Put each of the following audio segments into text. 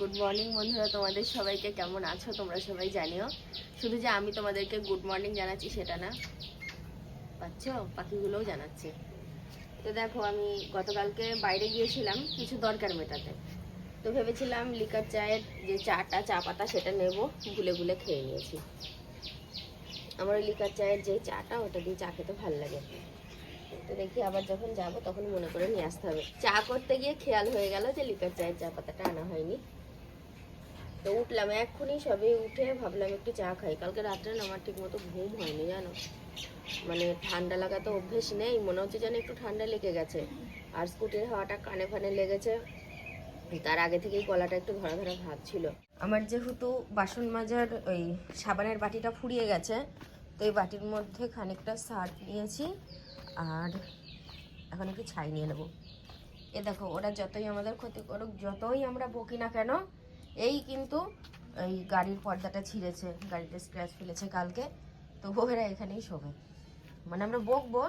Good morning বন্ধুরা, তোমাদের সবাইকে কেমন আছো? তোমরা সবাই জানিও। শুধু যে আমি তোমাদেরকে গুড মর্নিং জানাচ্ছি সেটা না, পাচ্ছ? পাখিগুলোও জানাচ্ছে। তো দেখো, আমি গতকালকে বাইরে গিয়েছিলাম কিছু দরকার মেটাতে। তো ভেবেছিলাম লিকার চায়ের যে চাটা, চা পাতা, সেটা নেব, গুলে ভুলে খেয়ে নিয়েছি। আমার লিকার চায়ের যে চাটা, ওটা দিয়ে চা খেতে ভালো লাগে। তো দেখি আবার যখন যাব, তখন মনে করে নিয়ে আসতে হবে। চা করতে গিয়ে খেয়াল হয়ে গেল যে লিকার চায়ের চা পাতাটা আনা হয়নি। তো উঠলাম, এক্ষুনি সবে উঠে ভাবলাম একটু চা খাই। কালকে রাত্রে না আমার ঠিক মতো ঘুম হয়নি, জানো? মানে ঠান্ডা লাগা তো অভ্যেস নেই, মনে হচ্ছে যেন একটু ঠান্ডা লেগে গেছে। আর স্কুটির হাওয়াটা কানে ফানে লেগেছে, তার আগে থেকেই গলাটা একটু ধরা ধরা ভাব ছিল। আমার যেহেতু বাসন মাজার ওই সাবানের বাটিটা ফুরিয়ে গেছে, তো এই বাটির মধ্যে খানিকটা সার নিয়েছি, আর এখন একটু ছাই নিয়ে নেব। এ দেখো, ওরা যতই আমাদের ক্ষতি করুক, যতই আমরা বকি না কেন এই কিন্তু এই গাড়ির পর্দাটা ছিঁড়েছে, গাড়িতে স্ক্র্যাচ ফেলেছে কালকে। তো ওরা এখানেই শোবে। মানে আমরা বকবো,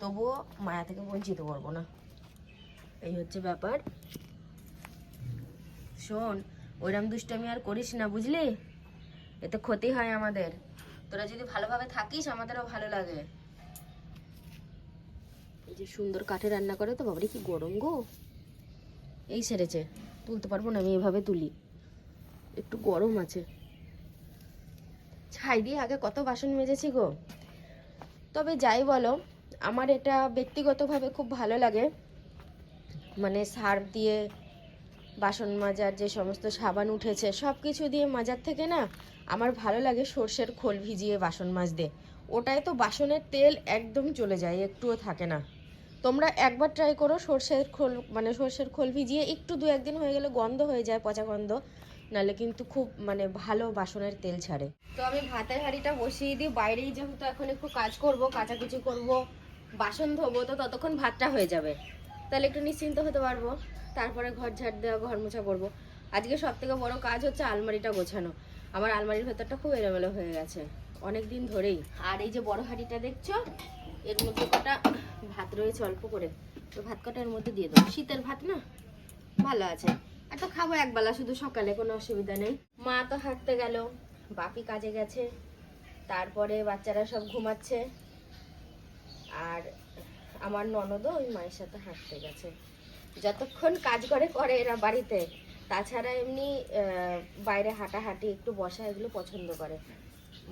তবুও মায়া থেকে বঞ্চিত করব না। এই হচ্ছে ব্যাপার। শোন ওইরকম দুষ্টমি আর করিস না, বুঝলি? এতে ক্ষতি হয় আমাদের। তোরা যদি ভালোভাবে থাকিস, আমাদেরও ভালো লাগে। এই যে সুন্দর কাঠে রান্না করে তো, বাবারে কি গরম গো। এই সেরেছে, তুলতে পারব না আমি, এভাবে তুলি। একটু গরম আছে। ছাই দিয়ে আগে কত বাসন মেজেছি গো। তবে যাই বলো, আমার এটা ব্যক্তিগতভাবে খুব ভালো লাগে। মানে সার্ফ দিয়ে বাসন মাজার যে সমস্ত সাবান উঠেছে সব কিছু দিয়ে মাজার থেকে না আমার ভালো লাগে সর্ষের খোল ভিজিয়ে বাসন মাজতে। ওটায় তো বাসনের তেল একদম চলে যায়, একটুও থাকে না। তোমরা একবার ট্রাই করো সর্ষের খোল মানে সর্ষের খোল ভিজিয়ে একটু দু একদিন হয়ে গেলে গন্ধ হয়ে যায়, পচা গন্ধ। নাহলে কিন্তু খুব মানে ভালো বাসনের তেল ছাড়ে। তো আমি ভাতের হাঁড়িটা বসিয়ে দিই, বাইরেই যেহেতু এখন একটু কাজ করব, কাচাকুচি করব, বাসন ধোবো, তো ততক্ষণ ভাতটা হয়ে যাবে। তাহলে একটু নিশ্চিন্ত হতে পারব, তারপরে ঘর ঝাড় দেওয়া, ঘর মোছা করব। আজকে সব থেকে বড় কাজ হচ্ছে আলমারিটা গোছানো। আমার আলমারির ভেতরটা খুব এলোমেলো হয়ে গেছে, অনেক দিন ধরেই। আর এই যে বড় হাঁড়িটা দেখছ, এর মধ্যে কটা ভাত রয়েছে অল্প করে। তো ভাত কটা এর মধ্যে দিয়ে দেবো। শীতের ভাত না? ভালো আছে। আর তো খাব একবেলা, শুধু সকালে, কোনো অসুবিধা নেই। মা তো হাঁটতে গেল, বাপি কাজে গেছে, তারপরে বাচ্চারা সব ঘুমাচ্ছে। আর আমার ননদও ওই মায়ের সাথে হাঁটতে গেছে। যতক্ষণ কাজ করে করে এরা বাড়িতে। তাছাড়া এমনি বাইরে হাঁটাহাঁটি, একটু বসা, এগুলো পছন্দ করে।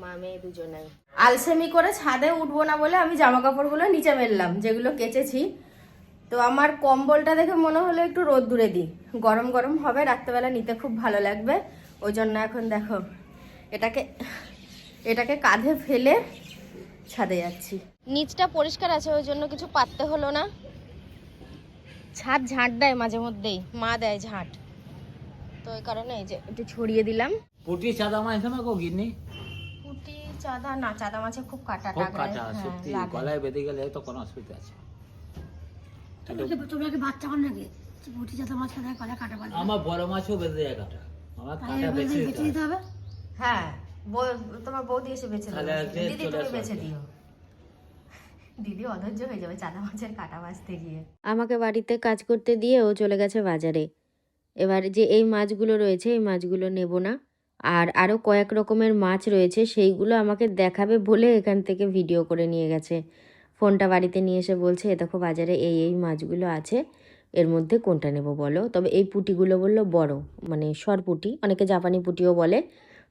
মা, মেয়ে দুজনাই। আলসেমি করে ছাদে উঠবো না বলে আমি জামা কাপড়গুলো নিচে মেললাম, যেগুলো কেচেছি। তো আমার কম্বলটা দেখে মনে হলো একটু রোদ দূরে দিই। গরম গরম হবে রাত্রেবেলা নিতে খুব ভালো লাগবে। ওই জন্য এখন দেখো এটাকে এটাকে কাঁধে ফেলে ছাদে যাচ্ছি। নিচটা পরিষ্কার আছে ওই জন্য কিছু পাততে হলো না। ছাদ ঝাঁট দেয় মাঝে মধ্যেই। মা দেয় ঝাঁট। তো এই কারণে এই যে একটু ছড়িয়ে দিলাম। পুটি চাঁদা মাছ না গো গিন্নি। পুঁটি চাঁদা না চাঁদা মাছে খুব কাটা খুব কাটা হ্যাঁ, সত্যি গলায় বেঁধে গেলে তো কোনো অসুবিধা আছে। তোমরা তোমরা কি বাচ্চা হন নাকি বুটি জাতা মাছ খাতে কলা কাটা পারবে আমার বড় মাছও বেঁধে যায় কাটা। আমার কাটা বেঁচে বেঁচে দিতে হবে? হ্যাঁ তোমার বৌদি এসে বেছে তাহলে দিদি তুমি বেছে দিও। দিদি অধৈর্য হয়ে যাবে চাঁদা মাছের কাটা বাঁচতে গিয়ে। আমাকে বাড়িতে কাজ করতে দিয়ে ও চলে গেছে বাজারে। এবার যে এই মাছগুলো রয়েছে এই মাছগুলো নেব না। আর আরও কয়েক রকমের মাছ রয়েছে সেইগুলো আমাকে দেখাবে বলে এখান থেকে ভিডিও করে নিয়ে গেছে। ফোনটা বাড়িতে নিয়ে এসে বলছে, এ দেখো বাজারে এই এই মাছগুলো আছে, এর মধ্যে কোনটা নেব বলো? তবে এই পুটিগুলো বলল বড় মানে সর সরপুটি, অনেকে জাপানি পুটিও বলে,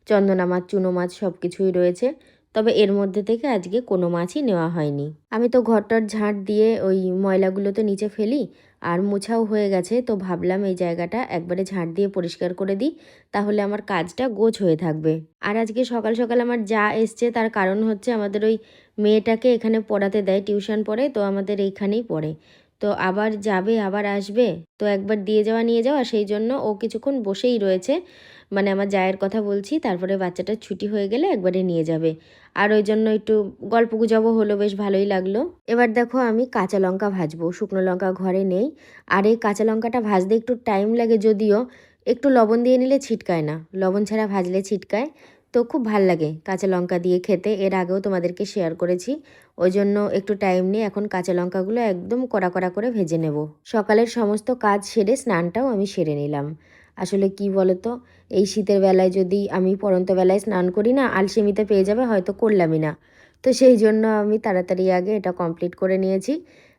চন্দনা মাছ, চুনো মাছ সব কিছুই রয়েছে, তবে এর মধ্যে থেকে আজকে কোনো মাছই নেওয়া হয়নি। আমি তো ঘরটার ঝাঁট দিয়ে ওই ময়লাগুলো তো নিচে ফেলি আর মোছাও হয়ে গেছে, তো ভাবলাম এই জায়গাটা একবারে ঝাঁট দিয়ে পরিষ্কার করে দিই, তাহলে আমার কাজটা গোছ হয়ে থাকবে। আর আজকে সকাল সকাল আমার যা এসছে তার কারণ হচ্ছে আমাদের ওই মেয়েটাকে এখানে পড়াতে দেয়, টিউশন পড়ে, তো আমাদের এইখানেই পড়ে। তো আবার যাবে, আবার আসবে। তো একবার দিয়ে যাওয়া, নিয়ে যাওয়া, সেই জন্য ও কিছুক্ষণ বসেই রয়েছে। মানে আমার জায়ের কথা বলছি, তারপরে বাচ্চাটা ছুটি হয়ে গেলে একবারে নিয়ে যাবে। আর ওই জন্য একটু গল্প গুজবও হলো, বেশ ভালোই লাগল। এবার দেখো আমি কাঁচা লঙ্কা ভাজবো, শুকনো লঙ্কা ঘরে নেই। আর এই কাঁচা লঙ্কাটা ভাজতে একটু টাইম লাগে যদিও, একটু লবণ দিয়ে নিলে ছিটকায় না। লবণ ছাড়া ভাজলে ছিটকায়। তো খুব ভালো লাগে কাঁচা লঙ্কা দিয়ে খেতে, এর আগেও তোমাদেরকে শেয়ার করেছি। ওই জন্য একটু টাইম নিয়ে এখন কাঁচা লঙ্কাগুলো একদম কড়া কড়া করে ভেজে নেব। সকালের সমস্ত কাজ সেরে স্নানটাও আমি সেরে নিলাম। আসলে কি বলতো, এই শীতের বেলায় যদি আমি পরন্ত বেলায় স্নান করি না, আলসেমিতে পেয়ে যাবে, হয়তো করলামই না। তো সেই জন্য আমি তাড়াতাড়ি আগে এটা কমপ্লিট করে নিয়েছি।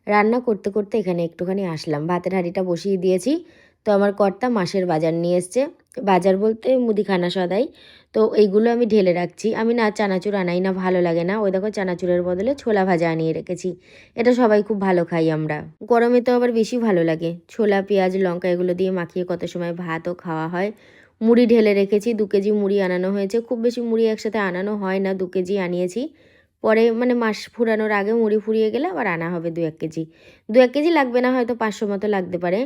রান্না করতে করতে এখানে একটুখানি আসলাম। ভাতের হাঁড়িটা বসিয়ে দিয়েছি। তো আমার কর্তা মাসের বাজার নিয়ে এসছে। বাজার বলতে মুদিখানা সদাই। তো এইগুলো আমি ঢেলে রাখছি। আমি না চানাচুর আনাই না, ভালো লাগে না। ওই দেখো চানাচুরের বদলে ছোলা ভাজা আনিয়ে রেখেছি। এটা সবাই খুব ভালো খাই আমরা। গরমে তো আবার বেশি ভালো লাগে। ছোলা, পেঁয়াজ, লঙ্কা এগুলো দিয়ে মাখিয়ে কত সময় ভাতও খাওয়া হয়। মুড়ি ঢেলে রেখেছি, দু কেজি মুড়ি আনানো হয়েছে। খুব বেশি মুড়ি একসাথে আনানো হয় না, দু কেজি আনিয়েছি। পরে মানে মাস ফুরানোর আগে মুড়ি ফুরিয়ে গেলে আবার আনা হবে দু এক কেজি। দু এক কেজি লাগবে না, হয়তো পাঁচশো মতো লাগতে পারে।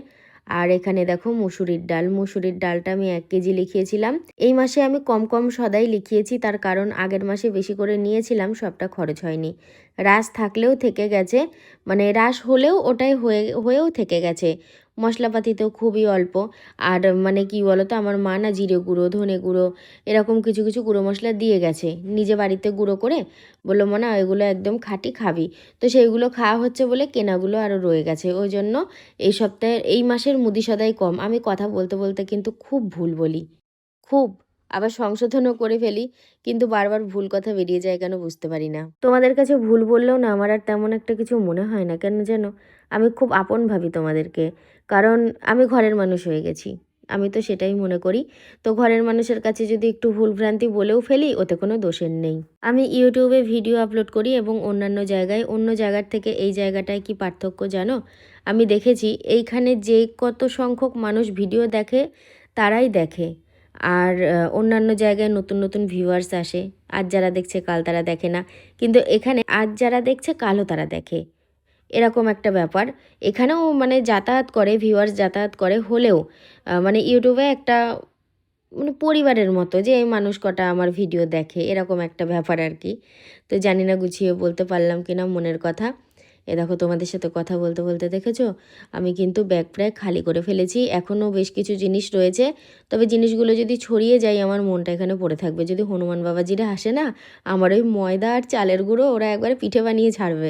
আর এখানে দেখো মুসুরির ডাল। মুসুরির ডালটা আমি এক কেজি লিখিয়েছিলাম। এই মাসে আমি কম কম সদাই লিখিয়েছি, তার কারণ আগের মাসে বেশি করে নিয়েছিলাম, সবটা খরচ হয়নি। রাস থাকলেও থেকে গেছে মানে রাস হলেও ওটাই হয়ে, হয়েও থেকে গেছে। মশলাপাতিতেও খুবই অল্প। আর মানে কি বলতো, আমার মা না জিরে গুঁড়ো, ধনে গুঁড়ো, এরকম কিছু কিছু গুঁড়ো মশলা দিয়ে গেছে। নিজে বাড়িতে গুঁড়ো করে বলল, মনে, এগুলো একদম খাঁটি খাবি। তো সেইগুলো খাওয়া হচ্ছে বলে কেনাগুলো আরও রয়ে গেছে। ওই জন্য এই সপ্তাহের, এই মাসের মুদি সদাই কম। আমি কথা বলতে বলতে কিন্তু খুব ভুল বলি। খুব। আবার সংশোধনও করে ফেলি, কিন্তু বারবার ভুল কথা বেরিয়ে যায় কেন বুঝতে পারি না। তোমাদের কাছে ভুল বললেও না আমার আর তেমন একটা কিছু মনে হয় না। কেন যেন আমি খুব আপন ভাবি তোমাদেরকে। কারণ আমি ঘরের মানুষ হয়ে গেছি। আমি তো সেটাই মনে করি। তো ঘরের মানুষের কাছে যদি একটু ভুলভ্রান্তি বলেও ফেলি, ওতে কোনো দোষের নেই। আমি ইউটিউবে ভিডিও আপলোড করি এবং অন্যান্য জায়গায়, অন্য জায়গার থেকে এই জায়গাটায় কি পার্থক্য জানো? আমি দেখেছি, এইখানে যে কত সংখ্যক মানুষ ভিডিও দেখে, তারাই দেখে। আর অন্যান্য জায়গায় নতুন নতুন ভিউয়ার্স আসে। আজ যারা দেখছে, কাল তারা দেখে না। কিন্তু এখানে আজ যারা দেখছে, কালও তারা দেখে। এরকম একটা ব্যাপার। এখানেও মানে যাতায়াত করে ভিউয়ার্স যাতায়াত করে হলেও মানে ইউটিউবে একটা মানে পরিবারের মতো যে এই মানুষ কটা আমার ভিডিও দেখে, এরকম একটা ব্যাপার আর কি। তো জানি না গুছিয়ে বলতে পারলাম কি না মনের কথা। এ দেখো তোমাদের সাথে কথা বলতে বলতে দেখেছ? আমি কিন্তু ব্যাগ প্রায় খালি করে ফেলেছি, এখনও বেশ কিছু জিনিস রয়েছে। তবে জিনিসগুলো যদি ছড়িয়ে যায়, আমার মনটা এখানে পড়ে থাকবে। যদি হনুমান বাবাজিরা আসে না, আমার ওই ময়দা আর চালের গুঁড়ো ওরা একবারে পিঠে বানিয়ে ছাড়বে।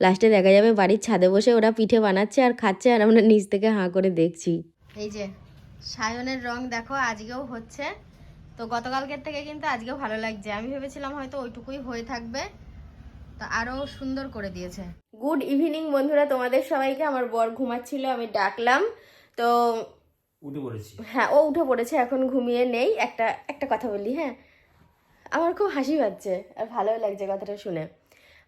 লাস্টে দেখা যাবে বাড়ির ছাদে বসে ওরা পিঠে বানাচ্ছে আর খাচ্ছে আর আমরা নিচ থেকে হাঁ করে দেখছি। এই যে, সায়নের রং দেখো আজকেও হচ্ছে। তো গতকালকের থেকে কিন্তু আজকেও ভালো লাগছে। আমি ভেবেছিলাম হয়তো ওইটুকুই হয়ে থাকবে। তো আরও সুন্দর করে দিয়েছে। গুড ইভিনিং বন্ধুরা তোমাদের সবাইকে। আমার বর ঘুমাচ্ছিল আমি ডাকলাম। তো উঠে পড়েছি। হ্যাঁ ও উঠে পড়েছে এখন ঘুমিয়ে নেই। একটা একটা কথা বললি হ্যাঁ? আমার খুব হাসি পাচ্ছে আর ভালোও লাগছে কথাটা শুনে।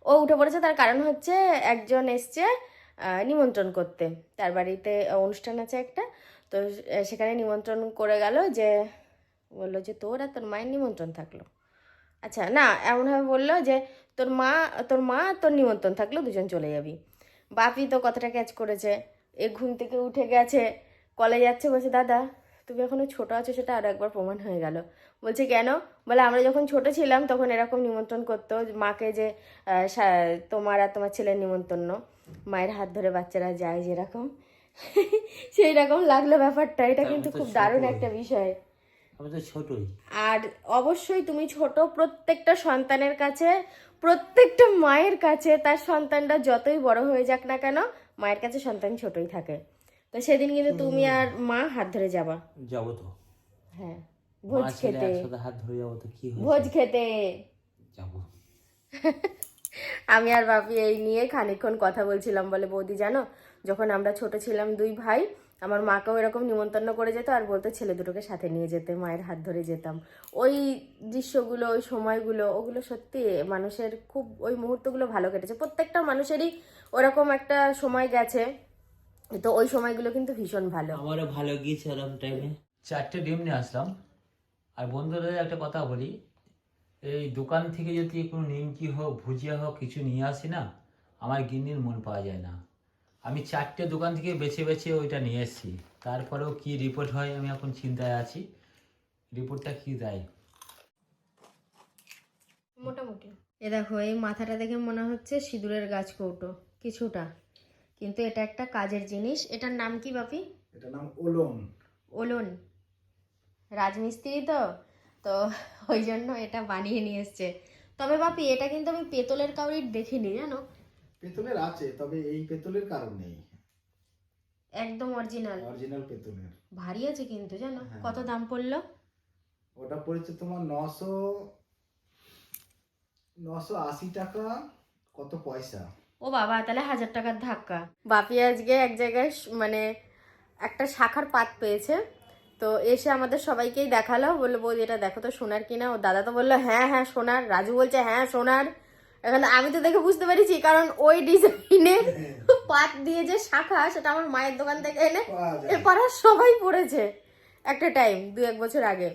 ও উঠে পড়েছে তার কারণ হচ্ছে একজন এসছে নিমন্ত্রণ করতে। তার বাড়িতে অনুষ্ঠান আছে একটা। তো সেখানে নিমন্ত্রণ করে গেল যে বলল যে তোর আর তোর মায়ের নিমন্ত্রণ থাকল। আচ্ছা না এমনভাবে বলল যে তোর মা তোর মা তোর নিমন্ত্রণ থাকল দুজন চলে যাবি। বাপি তো কথাটা ক্যাচ করেছে এ ঘুম থেকে উঠে গেছে কলে যাচ্ছে বলছে দাদা তুমি এখনও ছোট আছো সেটা আরও একবার প্রমাণ হয়ে গেল। বলছে কেন? বলে আমরা যখন ছোট ছিলাম তখন এরকম নিমন্ত্রণ করতো মাকে যে তোমার আর তোমার ছেলের নিমন্ত্রণ। মায়ের হাত ধরে বাচ্চারা যায় যেরকম। সেই রকম লাগল ব্যাপারটা এটা কিন্তু খুব দারুণ একটা বিষয়। আমি তো ছোটই। আর অবশ্যই তুমি ছোট প্রত্যেকটা সন্তানের কাছে প্রত্যেকটা মায়ের কাছে তার সন্তানটা যতই বড় হয়ে যাক না কেন মায়ের কাছে সন্তান ছোটই থাকে। তো সেদিন কিন্তু তুমি আর মা হাত ধরে যাবা। যাব তো। হ্যাঁ ভোজ খেতে। হাত ধরে যাব তো কি ভোজ খেতে। যাব। আমি আর বাপি এই নিয়ে খানিকক্ষণ কথা বলছিলাম বলে বৌদি জানো যখন আমরা ছোট ছিলাম দুই ভাই আমার মাকেও এরকম নিমন্ত্রণ করে যেত আর বলতো ছেলে দুটোকে সাথে নিয়ে যেতে মায়ের হাত ধরে যেতাম। ওই দৃশ্যগুলো ওই সময়গুলো ওগুলো সত্যি মানুষের খুব ওই মুহূর্তগুলো ভালো কেটেছে। প্রত্যেকটা মানুষেরই ওরকম একটা সময় গেছে তো ওই সময়গুলো কিন্তু ভীষণ ভালো। আমারও ভালো গিয়েছে ওরকম টাইমে চারটে ডিম নিয়ে আসলাম। আর বন্ধুদের একটা কথা বলি এই দোকান থেকে যদি কোনো নিমকি হোক ভুজিয়া হোক কিছু নিয়ে আসি না আমার গিন্নির মন পাওয়া যায় না। আমি চারটে দোকান থেকে বেছে বেছে ওইটা নিয়ে এসেছি। তারপরেও কি রিপোর্ট হয় আমি এখন চিন্তায় আছি। রিপোর্টটা কি দেয়? মোটামুটি। এ দেখো এই মাথাটা দেখে মনে হচ্ছে সিঁদুরের গাছ কৌটো কিছুটা। কিন্তু এটা একটা কাজের জিনিস। এটার নাম কি বাপি? এটা নাম ওলন। ওলন। রাজমিস্ত্রি তো তো ওই জন্য এটা বানিয়ে নিয়ে এসছে। তবে বাপি এটা কিন্তু আমি পেতলের কাউরির দেখিনি জানো? পেতলের আছে তবে এই পেতলের কারণ নেই। একদম অরিজিনাল অরিজিনাল পেতলের। ভারী আছে কিন্তু জানো? হ্যাঁ। কত দাম পড়ল? ওটা পড়েছে তোমার নশো নশো আশি টাকা কত পয়সা? ও বাবা তাহলে হাজার টাকার ধাক্কা। বাপি আজকে এক জায়গায় মানে একটা শাখার পাত পেয়েছে। তো এসে আমাদের সবাইকেই দেখাল বলল বৌদি এটা দেখো তো সোনার কিনা। ও দাদা তো বলল হ্যাঁ হ্যাঁ সোনার। রাজু বলছে হ্যাঁ সোনার। এখন আমি তো দেখে বুঝতে পেরেছি কারণ ওই ডিজাইনে পাত দিয়ে যে শাখা সেটা আমার মায়ের দোকান থেকে এনে। পাড়ার সবাই পড়েছে একটা টাইম দু এক বছর আগে।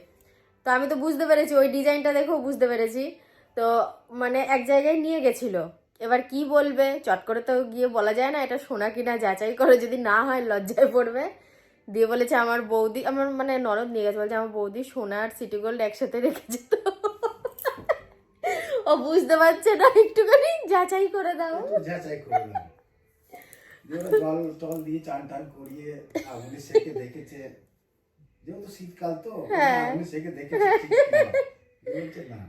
তো আমি তো বুঝতে পেরেছি ওই ডিজাইনটা দেখেও বুঝতে পেরেছি। তো মানে এক জায়গায় নিয়ে গেছিল। এবার কি বলবে? চট করে তো গিয়ে বলা যায় না এটা সোনা কিনা যাচাই করে যদি না হয় লজ্জায় পড়বে। দিয়ে বলেছে আমার বৌদি আমার মানে নরদ নিয়ে গেছে বলছে আমার বৌদি সোনা আর সিটি গোল্ড একসাথে রেখেছে তো। ও বুঝতে পারছে না একটুখানি যাচাই করে দাও। যাচাই করে ওরা জল টল দিয়ে চান টান করিয়ে আগুনে সেকে দেখেছে। যেহেতু শীতকাল তো হ্যাঁ। আগুনে সেকে দেখেছে দিয়ে বলছে না।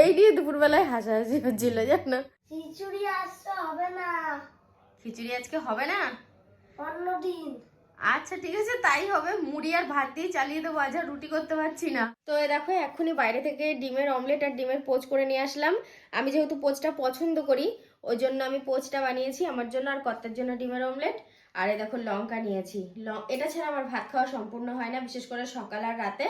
এই নিয়ে দুপুরবেলায় হাসাহাসি হচ্ছিল জানো? খিচুড়ি আসতে হবে না। খিচুড়ি আজকে হবে না? অন্যদিন। আচ্ছা ঠিক আছে তাই হবে। মুড়ি আর ভাত দিয়ে চালিয়ে দেবো আজ আর রুটি করতে পারছি না। তো এ দেখো এক্ষুনি বাইরে থেকে ডিমের অমলেট আর ডিমের পোচ করে নিয়ে আসলাম। আমি যেহেতু পোচটা পছন্দ করি ওই জন্য আমি পোচটা বানিয়েছি। আমার জন্য আর কর্তার জন্য ডিমের অমলেট। আর এই দেখো লঙ্কা নিয়েছি। ল- এটা ছাড়া আমার ভাত খাওয়া সম্পূর্ণ হয় না বিশেষ করে সকাল আর রাতে।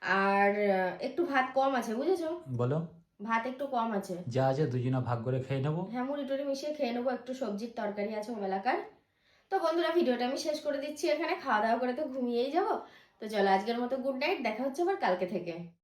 আর একটু ভাত কম আছে বুঝেছ? বলো। ভাত একটু কম আছে। যা আছে দুজনে ভাগ করে খেয়ে নেব। হ্যাঁ মুড়ি টুড়ি মিশিয়ে খেয়ে নেব। একটু সবজির তরকারি আছে ওবেলাকার তো বন্ধুরা, ভিডিওটা আমি শেষ করে দিচ্ছি। এখানে খাওয়া দাওয়া করে তো ঘুমিয়েই যাব। তো চলো, আজকের মতো গুড নাইট দেখা হচ্ছে আবার কালকে থেকে।